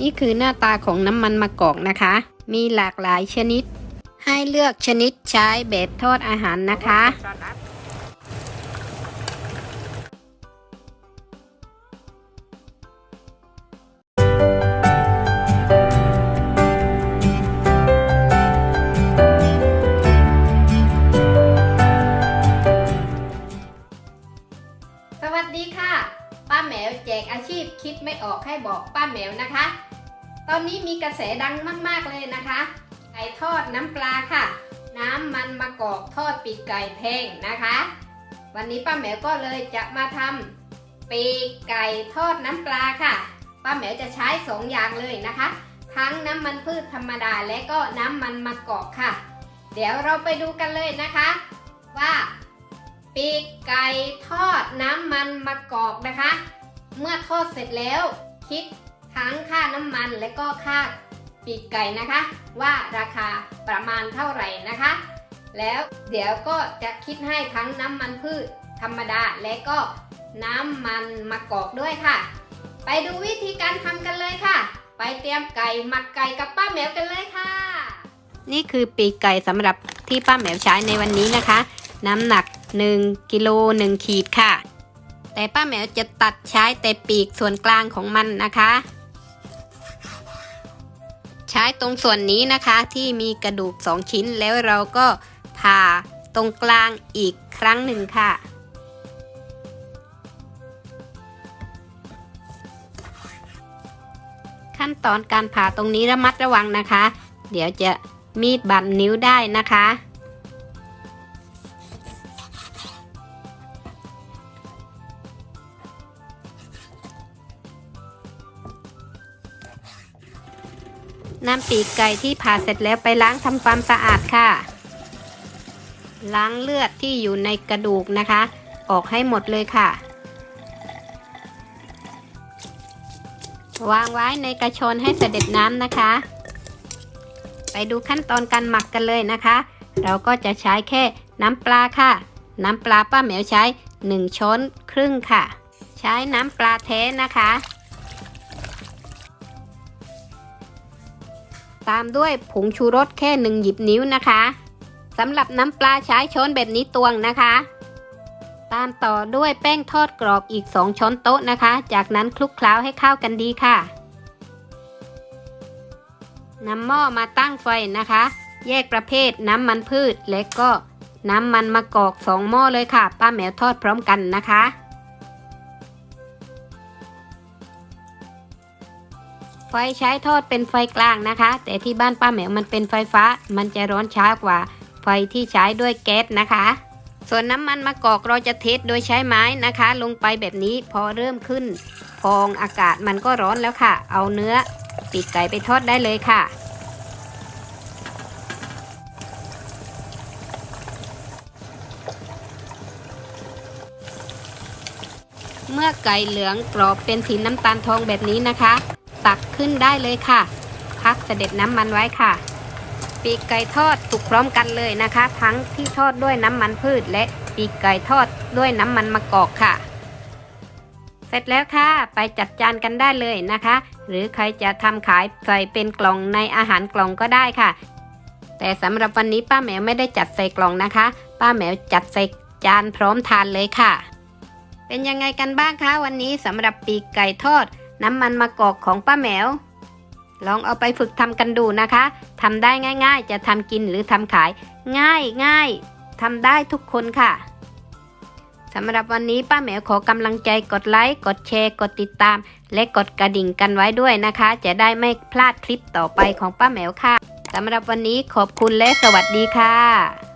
นี่คือหน้าตาของน้ำมันมะกอกนะคะ มีหลากหลายชนิด ให้เลือกชนิดใช้แบบทอดอาหารนะคะ สวัสดีค่ะ ป้าแหมวแจกอาชีพคิดไม่ออกให้บอกป้าแหมวนะคะ ตอนนี้มีกระแสดังมากๆเลยนะคะไก่ทอดน้ำปลาค่ะ น้ำมันมะกอกทอดปีกไก่แพงนะคะ วันนี้ป้าแหมวก็เลยจะมาทำปีกไก่ทอดน้ำปลาค่ะ ป้าแหมวจะใช้สองอย่างเลยนะคะ ทั้งน้ำมันพืชธรรมดาและก็น้ำมันมะกอกค่ะ เดี๋ยวเราไปดูกันเลยนะคะ ว่า ปีกไก่ทอดน้ำมันมะกอกนะคะ เมื่อทอดเสร็จแล้วคิดทั้งค่าน้ำมันและก็ค่าปีกไก่นะคะ ว่าราคาประมาณเท่าไหร่นะคะ แล้วเดี๋ยวก็จะคิดให้ทั้งน้ำมันพืชธรรมดาและก็น้ำมันมะกอกด้วยค่ะ ไปดูวิธีการทำกันเลยค่ะ ไปเตรียมไก่หมักไก่กับป้าแมวกันเลยค่ะ นี่คือปีกไก่สำหรับที่ป้าแมวใช้ในวันนี้นะคะ น้ำหนัก 1กิโล1ขีดค่ะ แต่ป้าแมวจะตัดใช้แต่ปีกส่วนกลางของมันนะคะ ใช้ตรงส่วนนี้นะคะที่มีกระดูก 2 ชิ้นแล้วเราก็ผ่าตรงกลางอีกครั้งหนึ่งค่ะขั้นตอนการผ่าตรงนี้ระมัดระวังนะคะ เดี๋ยวจะมีดบั่นนิ้วได้นะคะ นำปีกไก่ที่ผ่าเสร็จแล้วไปล้างทำความสะอาดค่ะ ล้างเลือดที่อยู่ในกระดูกนะคะ ออกให้หมดเลยค่ะ วางไว้ในกระชอนให้เสด็จน้ำนะคะ ไปดูขั้นตอนการหมักกันเลยนะคะ เราก็จะใช้แค่น้ำปลาค่ะ น้ำปลาป้าแหมียวใช้ 1 ช้อนครึ่งค่ะ ใช้น้ำปลาแท้นะคะ ตามด้วยผงชูรสแค่หนึ่งหยิบนิ้วนะคะสำหรับน้ำปลาใช้ช้อนแบบนี้ตวงนะคะ ตามต่อด้วยแป้งทอดกรอบอีก 2 ช้อนโต๊ะนะคะ จากนั้นคลุกเคล้าให้เข้ากันดีค่ะนำหม้อมาตั้งไฟนะคะ แยกประเภทน้ำมันพืชและก็น้ำมันมะกอก2หม้อเลยค่ะ ป้าแมวทอดพร้อมกันนะคะ ไฟใช้ทอดเป็นไฟกลางนะคะ แต่ที่บ้านป้าแหมวมันเป็นไฟฟ้า มันจะร้อนช้ากว่า ไฟที่ใช้ด้วยแก๊สนะคะ ส่วนน้ำมันมะกอกเราจะเทสโดยใช้ไม้นะคะ ลงไปแบบนี้พอเริ่มขึ้นพองอากาศมันก็ร้อนแล้วค่ะ เอาเนื้อปีกไก่ไปทอดได้เลยค่ะเมื่อไก่เหลืองกรอบเป็นสีน้ำตาลทองแบบนี้นะคะ ตักขึ้นได้เลยค่ะ พักเสด็จน้ำมันไว้ค่ะ ปีกไก่ทอดสุกพร้อมกันเลยนะคะ ทั้งที่ทอดด้วยน้ำมันพืช และปีกไก่ทอดด้วยน้ำมันมะกอกค่ะ เสร็จแล้วค่ะ ไปจัดจานกันได้เลยนะคะ หรือใครจะทำขายใส่เป็นกล่องในอาหารกล่องก็ได้ค่ะ แต่สำหรับวันนี้ป้าแมวไม่ได้จัดใส่กล่องนะคะ ป้าแมวจัดใส่จานพร้อมทานเลยค่ะ เป็นยังไงกันบ้างคะวันนี้สำหรับปีกไก่ทอด น้ำมันมะกอกของป้าแมว ลองเอาไปฝึกทำกันดูนะคะทำได้ง่ายๆ จะทำกินหรือทำขาย ง่ายง่ายทำได้ทุกคนค่ะสำหรับวันนี้ป้าแหมวขอกำลังใจกดไลค์ กดแชร์ กดติดตาม และกดกระดิ่งกันไว้ด้วยนะคะ จะได้ไม่พลาดคลิปต่อไปของป้าแหมวค่ะสำหรับวันนี้ขอบคุณและสวัสดีค่ะ